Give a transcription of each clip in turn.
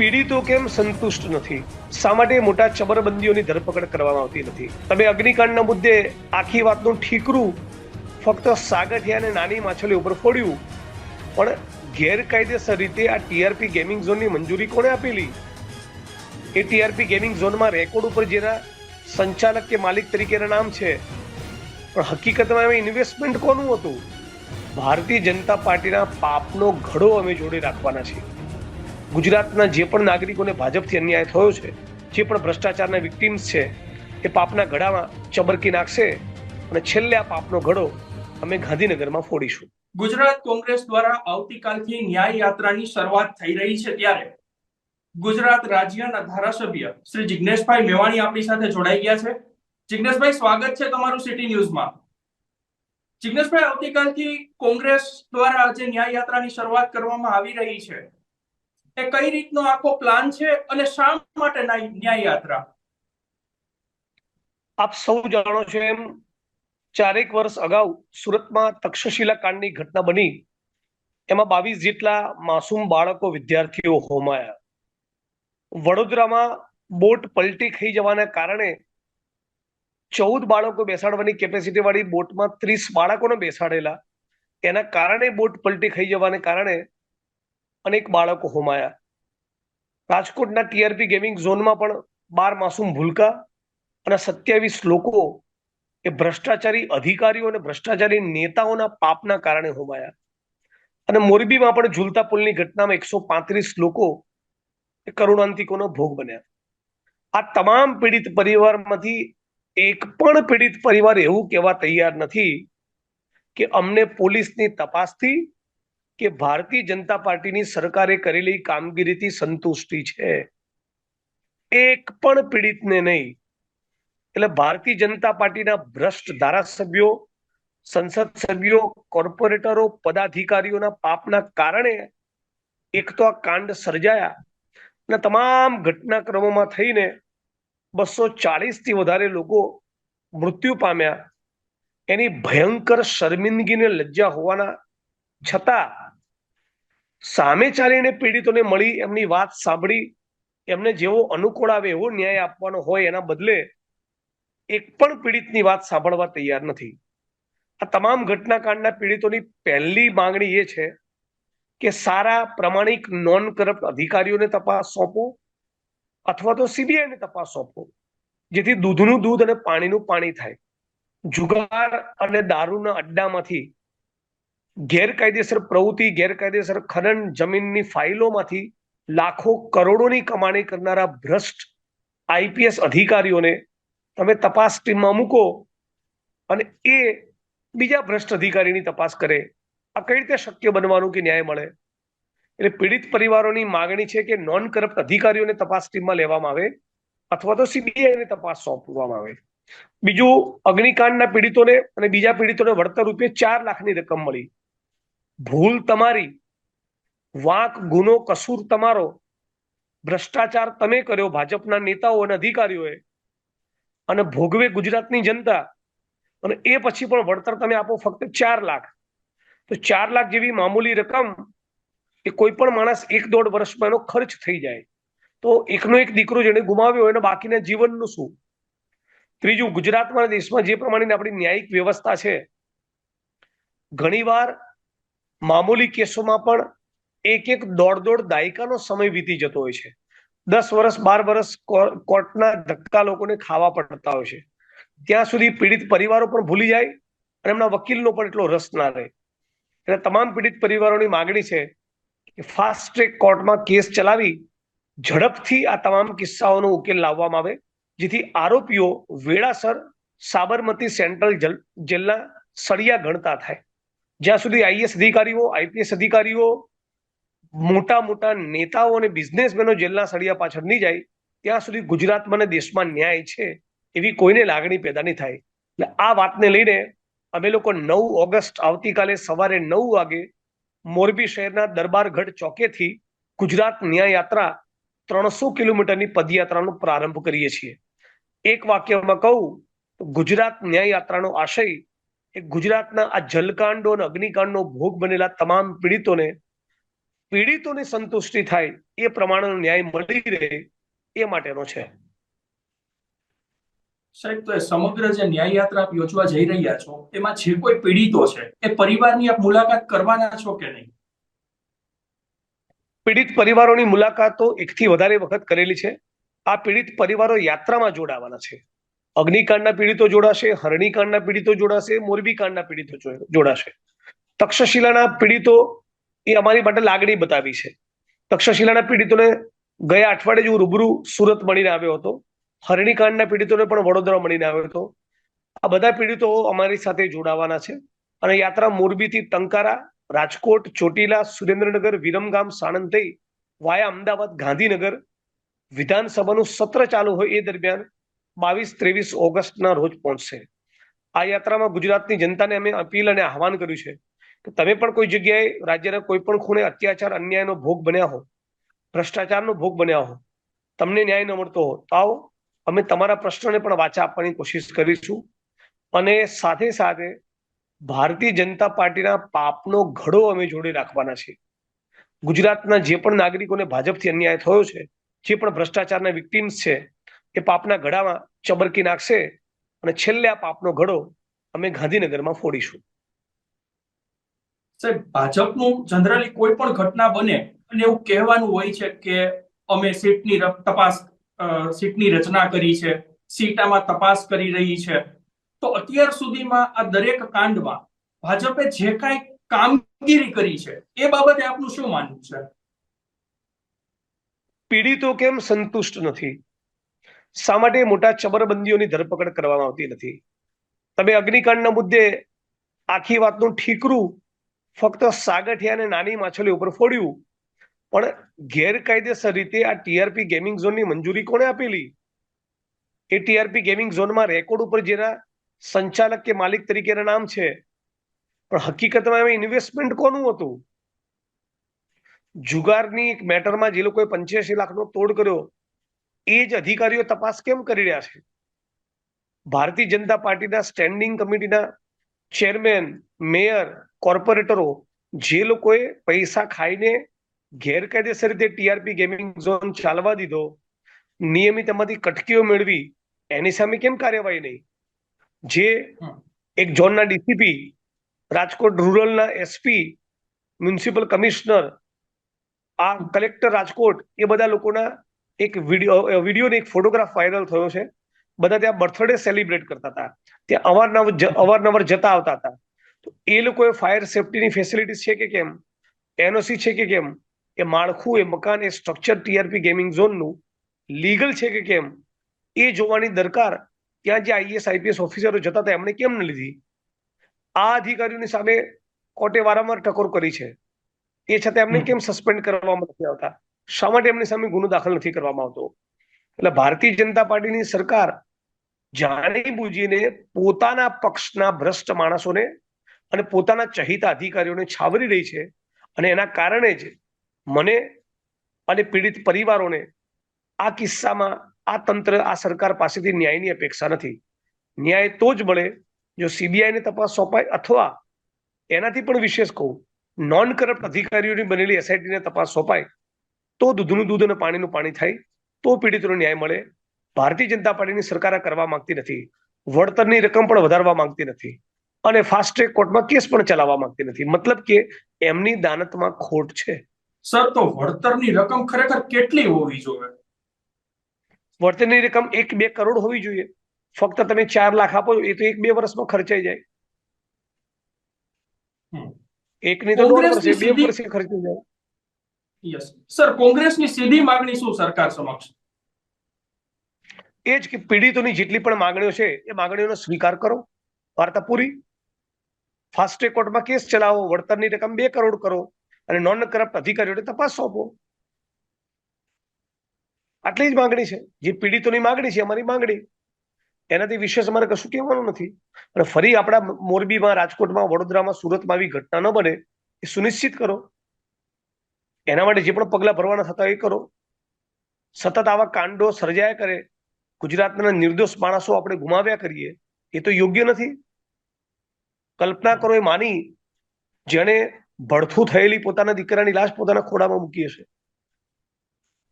પીડિતો કેમ સંતુષ્ટ નથી? શા માટે મોટા ચબરબંધીઓની ધરપકડ કરવામાં આવતી નથી? તમે અગ્નિકાંડના મુદ્દે આખી વાતનું ઠીકરું ફક્ત સાગઠિયા અને નાની માછલી ઉપર ફોડ્યું. પણ ગેરકાયદેસર રીતે આ ટીઆરપી ગેમિંગ ઝોનની મંજૂરી કોણે આપેલી? એ ટીઆરપી ગેમિંગ ઝોનમાં રેકોર્ડ ઉપર જેના સંચાલક કે માલિક તરીકેના નામ છે. પણ હકીકતમાં એમાં ઇન્વેસ્ટમેન્ટ કોનું હતું? ભારતીય જનતા પાર્ટીના પાપનો ઘડો અમે જોડે રાખવાના છીએ. ગુજરાતના જે પણ નાગરિકોને ભાજપથી અન્યાય થયો છે, જે પણ ભ્રષ્ટાચારના વિક્ટિમ્સ છે, એ પાપના ઘડામાં ચબરકી નાખશે અને છેલ્લે આ પાપનો ઘડો અમે ગાંધીનગરમાં ફોડીશું. ગુજરાત કોંગ્રેસ દ્વારા આવતીકાલથી ન્યાય યાત્રાની શરૂઆત થઈ રહી છે ત્યારે ગુજરાત રાજ્યના ધારાસભ્ય શ્રી જિગ્નેશભાઈ મેવાણી આપણી સાથે જોડાઈ ગયા છે. જિગ્નેશભાઈ, સ્વાગત છે તમારું સિટી ન્યૂઝમાં. જિગ્નેશભાઈ, આવતીકાલથી કોંગ્રેસ દ્વારા જે ન્યાય યાત્રાની શરૂઆત કરવામાં આવી રહી છે એ કઈ રીતનો આખો પ્લાન છે અને શા માટે ન્યાય યાત્રા? આપ સૌ જાણો છો એમ, ચારેક વર્ષ અગાઉ સુરતમાં તક્ષશિલા કાંડની ઘટના બની. એમાં બાવીસ જેટલા માસૂમ બાળકો વિદ્યાર્થીઓ હોમાયા. વડોદરામાં બોટ પલટી ખાઈ જવાના કારણે ચૌદ બાળકો બેસાડવાની કેપેસિટી વાળી બોટમાં ત્રીસ બાળકોને બેસાડેલા. એના કારણે બોટ પલટી ખાઈ જવાને કારણે અનેક બાળકો હોમાયા. રાજકોટના ટીઆરપી ગેમિંગ ઝોનમાં પણ બાર માસૂમ ભૂલકા અને સત્યાવીસ લોકો એ ભ્રષ્ટાચારી અધિકારીઓ અને ભ્રષ્ટાચારી નેતાઓના પાપના કારણે હોમાયા. અને મોરબીમાં પણ ઝૂલતા પુલની ઘટનામાં એકસો પાંત્રીસ લોકો એ કરુણાંતિકોનો ભોગ બન્યા. આ તમામ પીડિત પરિવારમાંથી એક પણ પીડિત પરિવાર એવું કહેવા તૈયાર નથી કે અમને પોલીસની તપાસથી કે ભારતીય જનતા પાર્ટીની સરકારે કરેલી કામગીરીથી સંતુષ્ટિ છે. એક પણ પીડિતને નહીં. એટલે ભારતીય જનતા પાર્ટીના ભ્રષ્ટ ધારાસભ્યો, સંસદ સભ્યો, કોર્પોરેટરો, પદાધિકારીઓના પાપના કારણે એક તો આ કાંડ સર્જાયા અને તમામ ઘટનાક્રમોમાં થઈને બસો ચાળીસથી વધારે લોકો મૃત્યુ પામ્યા. એની ભયંકર શર્મિંદગીને લજ્જા હોવાના છતાં સામે ચાલીને પીડિતોને મળી એમની વાત સાંભળી, એમને જેવો અનુકૂળ આવે એવો ન્યાય આપવાનો હોય એના બદલે એક પણ પીડિતની વાત સાંભળવા તૈયાર નથી. આ તમામ ઘટનાકાંડના પીડિતોની પહેલી માંગણી એ છે કે સારા પ્રમાણિક નોન કરપ્ટ અધિકારીઓને તપાસ સોંપો અથવા તો સીબીઆઈને તપાસ સોંપો, જેથી દૂધનું દૂધ અને પાણીનું પાણી થાય. જુગાર અને દારૂના અડ્ડામાંથી ગેરકાયદેસર પ્રવૃત્તિ, ગેરકાયદેસર ખનન જમીનની ફાઇલોમાંથી લાખો કરોડોની કમાણી કરનારા ભ્રષ્ટ આઈપીએસ અધિકારીઓને તમે તપાસ ટીમમાં મૂકો અને એ બીજા ભ્રષ્ટ અધિકારીની તપાસ કરે. આ કઈ રીતે શક્ય બનવાનું કે ન્યાય મળે? એટલે પીડિત પરિવારોની માગણી છે કે નોન કરપ્ટ અધિકારીઓને તપાસ ટીમમાં લેવામાં આવે અથવા તો સીબીઆઈને તપાસ સોંપવામાં આવે. બીજું, અગ્નિકાંડના પીડિતોને અને બીજા પીડિતોને વળતર રૂપે ચાર લાખની રકમ મળી. ભૂલ તમારી, વાંક, ગુનો, કસૂર તમારો. ભ્રષ્ટાચાર તમે કર્યો ભાજપના નેતાઓ અને અધિકારીઓએ. અને ભોગવે ગુજરાતની જનતા. અને એ પછી પણ વળતર તમે આપો ફક્ત ચાર લાખ. તો ચાર લાખ જેવી મામૂલી રકમ એ કોઈ પણ માણસ એક દોઢ વર્ષમાં એનો ખર્ચ થઈ જાય. તો એકનો એક દીકરો જેને ગુમાવ્યો એને બાકીના જીવનનું શું? ત્રીજું, ગુજરાતમાં દેશમાં જે પ્રમાણેની આપણી ન્યાયિક વ્યવસ્થા છે. ઘણીવાર મામૂલી કેસોમાં પણ એક એક દોઢ દોઢ દાયકાનો સમય વીતી જતો હોય છે. દસ વર્ષ બાર વર્ષ કોર્ટના ધક્કા લોકોને ખાવા પડતા હોય છે. ત્યાં સુધી પીડિત પરિવારો પણ ભૂલી જાય અને એમના વકીલનો પણ એટલો રસ ના રહે. એટલે તમામ પીડિત પરિવારોની માગણી છે કે ફાસ્ટ ટ્રેક કોર્ટમાં કેસ ચલાવી ઝડપથી આ તમામ કિસ્સાઓનો ઉકેલ લાવવામાં આવે, જેથી આરોપીઓ વેળાસર સાબરમતી સેન્ટ્રલ જેલના સળિયા ગણતા થાય. જ્યાં સુધી આઈએસ અધિકારીઓ, આઈપીએસ અધિકારીઓ, મોટા મોટા નેતાઓ અને બિઝનેસમેનો જેલના સળિયા પાછળ નહીં જાય, ત્યાં સુધી ગુજરાતમાં અને દેશમાં ન્યાય છે એવી કોઈને લાગણી પેદા નહીં થાય. એટલે આ વાતને લઈને અમે લોકો નવ ઓગસ્ટ આવતીકાલે સવારે નવ વાગે મોરબી શહેરના દરબારગઢ ચોકેથી ગુજરાત ન્યાય યાત્રા ત્રણસો કિલોમીટરની પદયાત્રાનો પ્રારંભ કરીએ છીએ. એક વાક્યમાં કહું તો ગુજરાત ન્યાય યાત્રાનો આશય એ ગુજરાતના આ જલકાંડો અને અગ્નિકાંડનો ભોગ બનેલા તમામ પીડિતોને પીડિતોની સંતુષ્ટિ થાય એ પ્રમાણેનો ન્યાય મળી રહે એ માટેનો છે. સાહેબ તો સમગ્ર જે ન્યાય યાત્રા આપ યોજવા જઈ રહ્યા છો એમાં જે કોઈ પીડિતો છે એ પરિવારની આપ મુલાકાત કરવાના છો કે નહીં? પીડિત પરિવારોની મુલાકાતો એકથી વધારે વખત કરેલી છે. આ પીડિત પરિવારો યાત્રામાં જોડાવાના છે. અગ્નિકાંડના પીડિતો જોડાશે, હરણીકાંડના પીડિતો જોડાશે મોરબી કાંડના પીડિતો જોડાશે. તક્ષશિલાના પીડિતો એ અમારી માટે લાગણી બતાવી છે. તક્ષશિલાના પીડિતોને ગયા અઠવાડિયે જ રૂબરૂ સુરત મળીને આવ્યો હતો. હરણીકાંડના પીડિતોને પણ વડોદરા મળીને આવ્યો હતો. આ બધા પીડિતો અમારી સાથે જોડાવાના છે. અને યાત્રા મોરબીથી ટંકારા, રાજકોટ, ચોટીલા, સુરેન્દ્રનગર, વિરમગામ, સાણંદ થઈ વાયા અમદાવાદ, ગાંધીનગર વિધાનસભાનું સત્ર ચાલુ હોય એ દરમિયાન બાવીસ ત્રેવીસ ઓગસ્ટના રોજ પહોંચશે. આ યાત્રામાં ગુજરાતની જનતાને અમે અપીલ અને આહવાન કર્યું છે કે તમે પણ કોઈ જગ્યાએ, રાજ્યના કોઈ પણ ખૂણે અત્યાચાર, અન્યાયનો ભોગ બન્યા હો, ભ્રષ્ટાચારનો ભોગ બન્યા હો, તમને ન્યાય ન મળતો હો, તો આવો. અમે તમારા પ્રશ્નોને પણ વાચા આપવાની કોશિશ કરીશું અને સાથે સાથે ભારતીય જનતા પાર્ટીના પાપનો ઘડો અમે જોડે રાખવાના છીએ. ગુજરાતના જે પણ નાગરિકોને ભાજપથી અન્યાય થયો છે, જે પણ ભ્રષ્ટાચારના વિક્ટિમ્સ છે એ પાપના ઘડામાં ચબરકી નાખશે અને છેલ્લે આ પાપનો ઘડો અમે ગાંધીનગરમાં ફોડીશું. સાહેબ ભાજપનું જનરલી કોઈ પણ ઘટના બને અને એવું કહેવાનું હોય છે કે અમે સીટની તપાસ સીટની રચના કરી છે સીટામાં તપાસ કરી રહી છે તો અત્યાર સુધીમાં આ દરેક કાંડમાં ભાજપે જે કાંઈ કામગીરી કરી છે એ બાબતે આપનું શું માનવું છે? પીડિતો કેમ સંતુષ્ટ નથી? શા માટે મોટા ચબરબંધીઓની ધરપકડ કરવામાં આવતી નથી? તમે અગ્નિકાંડના મુદ્દે આખી વાતનું ઠીકરું ફક્ત સાગઠિયા અને નાની માછલી ઉપર ફોડ્યું. પણ ગેરકાયદેસર રીતે આ ટીઆરપી ગેમિંગ ઝોનની મંજૂરી કોણે આપેલી? એ ટીઆરપી ગેમિંગ ઝોનમાં રેકોર્ડ ઉપર જેના સંચાલક કે માલિક તરીકેના નામ છે. પણ હકીકતમાં એમાં ઇન્વેસ્ટમેન્ટ કોનું હતું? જુગારની એક મેટરમાં જે લોકોએ પંચ્યાસી લાખનો તોડ કર્યો એ જ અધિકારીઓ તપાસ કેમ કરી રહ્યા છે? ભારતીય જનતા પાર્ટીના સ્ટેન્ડિંગ કમિટીના ચેરમેન મેયર કોર્પોરેટરો જે લોકોએ પૈસા ખાઈને ગેરકાયદેસર રીતે ટીઆરપી ગેમિંગ ઝોન ચાલવા દીધો નિયમિત એમાંથી કટકીઓ મેળવી એની સામે કેમ કાર્યવાહી નહીં? જે એક ઝોનના ડીસીપી રાજકોટ રૂરલના એસપી મ્યુનિસિપલ કમિશનર આ કલેક્ટર રાજકોટ એ બધા લોકોના એક વીડિયો વીડિયો એક ફોટોગ્રાફ વાયરલ થયો છે. બધા ત્યાં બર્થડે સેલિબ્રેટ કરતા હતા. ત્યાં અવારનવાર અવારનવાર જતા આવતા હતા. તો એ લોકોએ ફાયર સેફટીની ફેસિલિટીઝ છે કે કેમ? એનઓસી છે કે કેમ? એ માળખું એ મકાન એ સ્ટ્રક્ચર ટીઆરપી ગેમિંગ ઝોનનું લીગલ છે કે કેમ? એ જોવાની દરકાર ત્યાં જે આઈએસ આઈપીએસ ઓફિસરો જતા હતા એમણે કેમ ન લીધી? આ અધિકારીઓની સામે કોર્ટે વારંવાર ટકોર કરી છે. એ છતાં એમને કેમ સસ્પેન્ડ કરવામાં નથી આવતા? શા માટે એમની સામે ગુનો દાખલ નથી કરવામાં આવતો? એટલે ભારતીય જનતા પાર્ટીની સરકાર જાણી બુજીને પોતાના પક્ષના ભ્રષ્ટ માણસોને અને પોતાના ચહિતા અધિકારીઓને છાવરી રહી છે અને એના કારણે જ મને અને પીડિત પરિવારોને આ કિસ્સામાં આ તંત્ર, આ સરકાર પાસેથી ન્યાયની અપેક્ષા નથી. ન્યાય તો જ મળે જો સીબીઆઈને તપાસ સોંપાય અથવા એનાથી પણ વિશેષ કહું નોન કરપ્ટ અધિકારીઓની બનેલી એસઆઈટીને તપાસ સોંપાય તો દૂધનું દૂધ અને પાણીનું પાણી થાય તો પીડિતોને ન્યાય મળે. ભારતીય જનતા પાર્ટીની સરકાર કરવા માંગતી નથી. વળતરની રકમ પણ વધારવા માંગતી નથી. અને ફાસ્ટ ટ્રેક કોર્ટમાં કેસ પણ ચલાવવા માંગતી નથી. મતલબ કે એમની દાનતમાં ખોટ છે. સર તો વળતરની રકમ ખરેખર કેટલી હોવી જોઈએ? વળતરની રકમ એક બે કરોડ હોવી જોઈએ. ફક્ત તમે ચાર લાખ આપો એ તો એક બે વર્ષમાં ખર્ચાઈ જાય. હમ. એકની તો બે વર્ષે ખર્ચાઈ જાય. યસ સર કોંગ્રેસની સીધી માંગણી શું સરકાર સમક્ષ? એ જ કે પીડિતોની જેટલી પણ માંગણીઓ છે, એ માંગણીઓનો સ્વીકાર કરો. વાર્તા પૂરી. ફાસ્ટ કોર્ટમાં કેસ ચલાવો, વળતરની રકમ બે કરોડ કરો અને નોન કરપ્ટ અધિકારીઓને તપાસ સોંપો. આટલી જ માંગણી છે. જે પીડિતોની માંગણી છે, અમારી માંગણી. એનાથી વિશેષ અમારે કશું કહેવાનું નથી. અને ફરી આપણા મોરબીમાં, રાજકોટમાં, વડોદરામાં સુરતમાં આવી ઘટના ન બને, એ સુનિશ્ચિત કરો. એના માટે જે પણ પગલાં ભરવાના થતા એ કરો. સતત આવા કાંડો સર્જાયા કરે. ગુજરાતના નિર્દોષ માણસો આપણે ગુમાવ્યા કરીએ. એ તો યોગ્ય નથી. કલ્પના કરો એ માની જેણે ભડથું થયેલી પોતાના દીકરાની લાશ પોતાના ખોડામાં મૂકી હશે.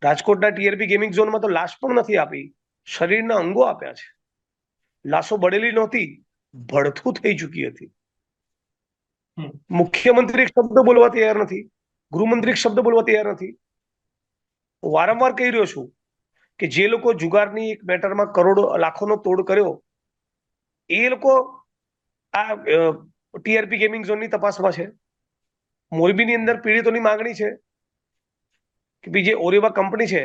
રાજકોટના ટીઆરપી ગેમિંગ ઝોનમાં તો લાશ પણ નથી આપી. શરીરના અંગો આપ્યા છે. લાશો બળેલી નહોતી ભડથું થઈ ચૂકી હતી. મુખ્યમંત્રી એક શબ્દ બોલવા તૈયાર નથી. ગૃહમંત્રી શબ્દ બોલવા તૈયાર નથી. હું વારંવાર કહી રહ્યો છું કે જે લોકો જુગારની એક મેટરમાં કરોડો લાખોનો તોડ કર્યો એ લોકો આ ટીઆરપી ગેમિંગ ઝોનની તપાસમાં છે. મોરબીની અંદર પીડિતોની માંગણી છે કે બીજે ઓરેવા કંપની છે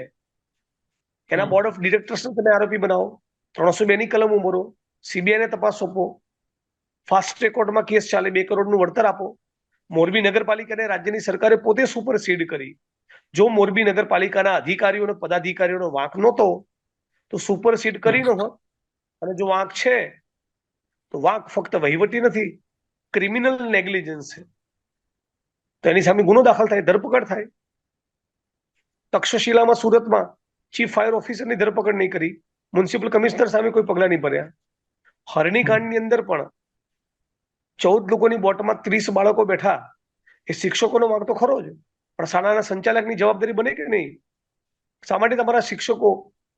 એના બોર્ડ ઓફ ડિરેક્ટર્સને તમે આરોપી બનાવો. ત્રણસો બે ની કલમ ઉમરો સીબીઆઈને તપાસ સોંપો ફાસ્ટ ટ્રેક કોર્ટમાં કેસ ચાલે બે કરોડનું વળતર આપો. મોરબી નગરપાલિકાને રાજ્યની સરકારે પોતે સુપરસીડ કરી. જો મોરબી નગરપાલિકાના અધિકારીઓ અને પદાધિકારીઓનો વાંક નહોતો તો સુપરસીડ કરી ન હોત. અને જો વાંક છે તો વાંક ફક્ત વહીવટી નથી ક્રિમિનલ નેગ્લિજન્સ છે. તો એની સામે ગુનો દાખલ થાય ધરપકડ થાય. તક્ષશિલામાં સુરતમાં ચીફ ફાયર ઓફિસરની ધરપકડ નહીં કરી. મ્યુનિસિપલ કમિશનર સામે કોઈ પગલા નહીં ભર્યા. હરણીકાંડની અંદર પણ ચૌદ લોકોની બોટમાં ત્રીસ બાળકો બેઠા. એ શિક્ષકોનો વાંક તો ખરો જ. પણ શાળાના સંચાલકની જવાબદારી બને કે નહીં? શા માટે તમારા શિક્ષકો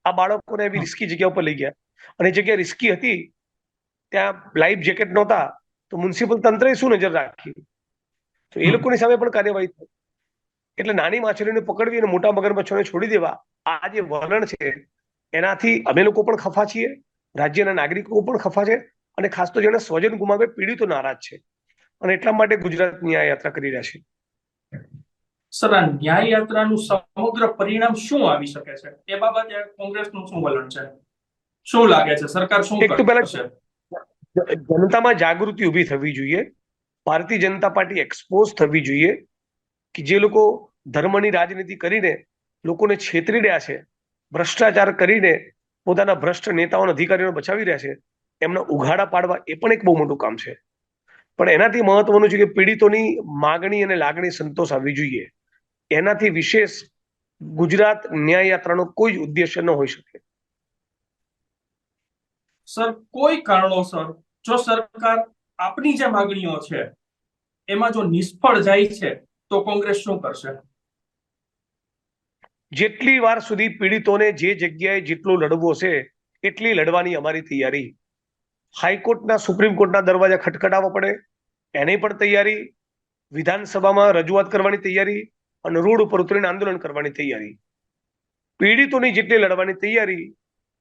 આ બાળકોને એવી રિસ્કી જગ્યા ઉપર લઈ ગયા? અને એ જગ્યા રિસ્કી હતી ત્યાં લાઈફ જેકેટ નહોતા તો મ્યુનિસિપલ તંત્રએ શું નજર રાખી? તો એ લોકોની સામે પણ કાર્યવાહી થઈ. એટલે નાની માછલીઓને પકડવી અને મોટા મગરમચ્છોને છોડી દેવા આ જે વલણ છે એનાથી અમે લોકો પણ ખફા છીએ રાજ્યના નાગરિકો પણ ખફા છે અને ખાસ તો જેને સ્વજન ગુમાવે પીડિતો નારાજ છે. અને એટલા માટે ગુજરાત ન્યાય યાત્રા કરી રહ્યા છે. સર આ ન્યાય યાત્રાનું સમગ્ર પરિણામ શું આવી શકે છે? એ બાબતે કોંગ્રેસનું શું વલણ છે? શું લાગે છે? સરકાર શું એક તો પહેલા- જનતામાં જાગૃતિ ઊભી થવી જોઈએ. ભારતીય જનતા પાર્ટી એક્સપોઝ થવી જોઈએ કે જે લોકો ધર્મની રાજનીતિ કરીને લોકોને છેતરી રહ્યા છે ભ્રષ્ટાચાર કરીને પોતાના ભ્રષ્ટ નેતાઓ અધિકારીઓને બચાવી રહ્યા છે. એમના ઉઘાડા પાડવા એ પણ એક બહુ મોટું કામ છે. પણ એનાથી મહત્વનું છે કે પીડિતોની માગણી અને લાગણી સંતોષ આવવી જોઈએ. એનાથી વિશેષ ગુજરાત ન્યાય યાત્રાનો કોઈ જ ઉદ્દેશ્ય ન હોઈ શકે. સર કોઈ કારણોસર જો સરકાર આપની જે માંગણીઓ છે એમાં જો નિષ્ફળ જાય છે તો કોંગ્રેસ શું કરશે? જેટલી વાર સુધી પીડિતોને જે જગ્યાએ જેટલું લડવું હશે એટલી લડવાની અમારી તૈયારી હાઈકોર્ટના સુપ્રીમ કોર્ટના દરવાજા ખટખટાવવા પડે. એની પણ તૈયારી વિધાનસભામાં રજૂઆત કરવાની તૈયારી અને રોડ ઉપર ઉતરીને આંદોલન કરવાની તૈયારી. પીડિતોની જેટલી લડવાની તૈયારી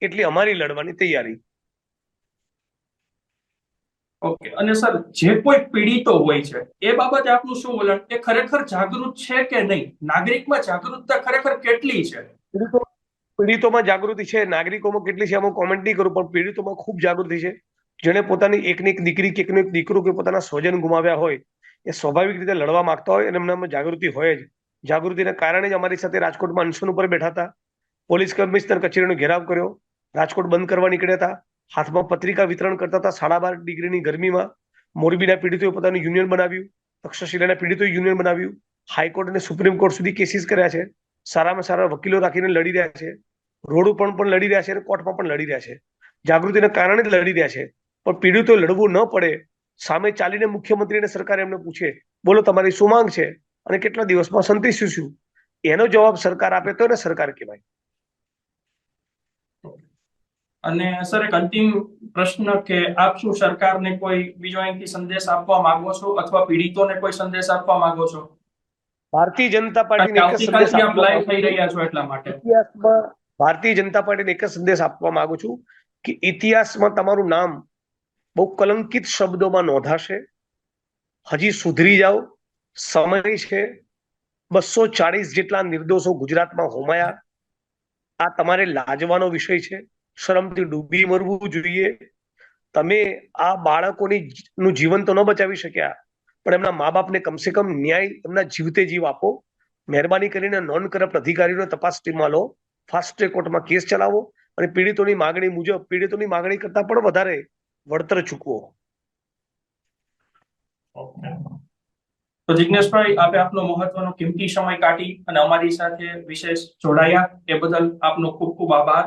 એટલી અમારી લડવાની તૈયારી. ઓકે અને સર જે કોઈ પીડિતો હોય છે એ બાબતે આપનું શું વલણ? એ ખરેખર જાગૃત છે કે નહીં? નાગરિકમાં જાગૃતતા ખરેખર કેટલી છે? પીડિતો પીડિતોમાં જાગૃતિ છે નાગરિકોમાં કેટલી છે એમાં કોમેન્ટ નહીં કરું પણ પીડિતોમાં ખૂબ જાગૃતિ છે. જેણે પોતાની એકની એક દીકરી કે એકનો એક દીકરો કે પોતાના સ્વજન ગુમાવ્યા હોય, એ સ્વાભાવિક રીતે લડવા માંગતા હોય અને એમનામાં જાગૃતિ હોય જ. જાગૃતિના કારણે જ અમારી સાથે રાજકોટમાં અનશન ઉપર બેઠા હતા. પોલીસ કમિશનર કચેરીનો ઘેરાવ કર્યો. રાજકોટ બંધ કરવા નીકળ્યા હતા. હાથમાં પત્રિકા વિતરણ કરતા હતા સાડા બાર ડિગ્રીની ગરમીમાં. મોરબીના પીડિતોએ પોતાનું યુનિયન બનાવ્યું. તક્ષશિલાના પીડિતોએ યુનિયન બનાવ્યું. હાઈકોર્ટ અને સુપ્રીમ કોર્ટ સુધી કેસીસ કર્યા છે. સારામાં સારા વકીલો રાખીને લડી રહ્યા છે. રોડ ઉપર પણ લડી રહ્યા છે અને કોર્ટમાં પણ લડી રહ્યા છે. જાગૃતિના કારણે જ લડી રહ્યા છે. પણ પીડિતો લડવું ન પડે. સામે ચાલીને મુખ્યમંત્રીને સરકાર એમને પૂછે બોલો તમારી શું માંગ છે? અને કેટલા દિવસમાં સંતોષીશું એનો જવાબ સરકાર આપે તો એને સરકાર કહેવાય. અને સર એક અંતિમ પ્રશ્ન કે આપ શું સરકારને કોઈ બીજો અહીંથી સંદેશ આપવા માંગો છો અથવા પીડિતોને કોઈ સંદેશ આપવા માંગો છો? ભારતીય જનતા પાર્ટીને એક સંદેશ આપવા લાઈવ થઈ રહ્યા છો એટલા માટે. ઇતિહાસમાં ભારતીય જનતા પાર્ટીને એક જ સંદેશ આપવા માંગુ છું કે ઇતિહાસમાં તમારું નામ બહુ કલંકિત શબ્દોમાં નોંધાશે. હજી સુધરી જાઓ. સમય છે. બસો ચાળીસ જેટલા નિર્દોષો ગુજરાતમાં હોમાયા. આ તમારે લાજવાનો વિષય છે. શરમથી ડૂબી મરવું જોઈએ. તમે આ બાળકોની નું જીવન તો ન બચાવી શક્યા, પણ એમના મા બાપને કમસે કમ ન્યાય એમના જીવતે જીવ આપો. મહેરબાની કરીને નોન કરપ્ટ અધિકારીઓને તપાસ ટીમમાં લો. ફાસ્ટ ટ્રેક કોર્ટમાં કેસ ચલાવો અને પીડિતોની માગણી મુજબ, પીડિતોની માગણી કરતા પણ વધારે વળતર ચૂકવો. તો જિજ્ઞેશભાઈ, આપે આપનો મહત્વનો કિંમતી સમય કાઢી અને અમારી સાથે વિશેષ જોડાયા. એ બદલ આપનો ખૂબ ખૂબ આભાર.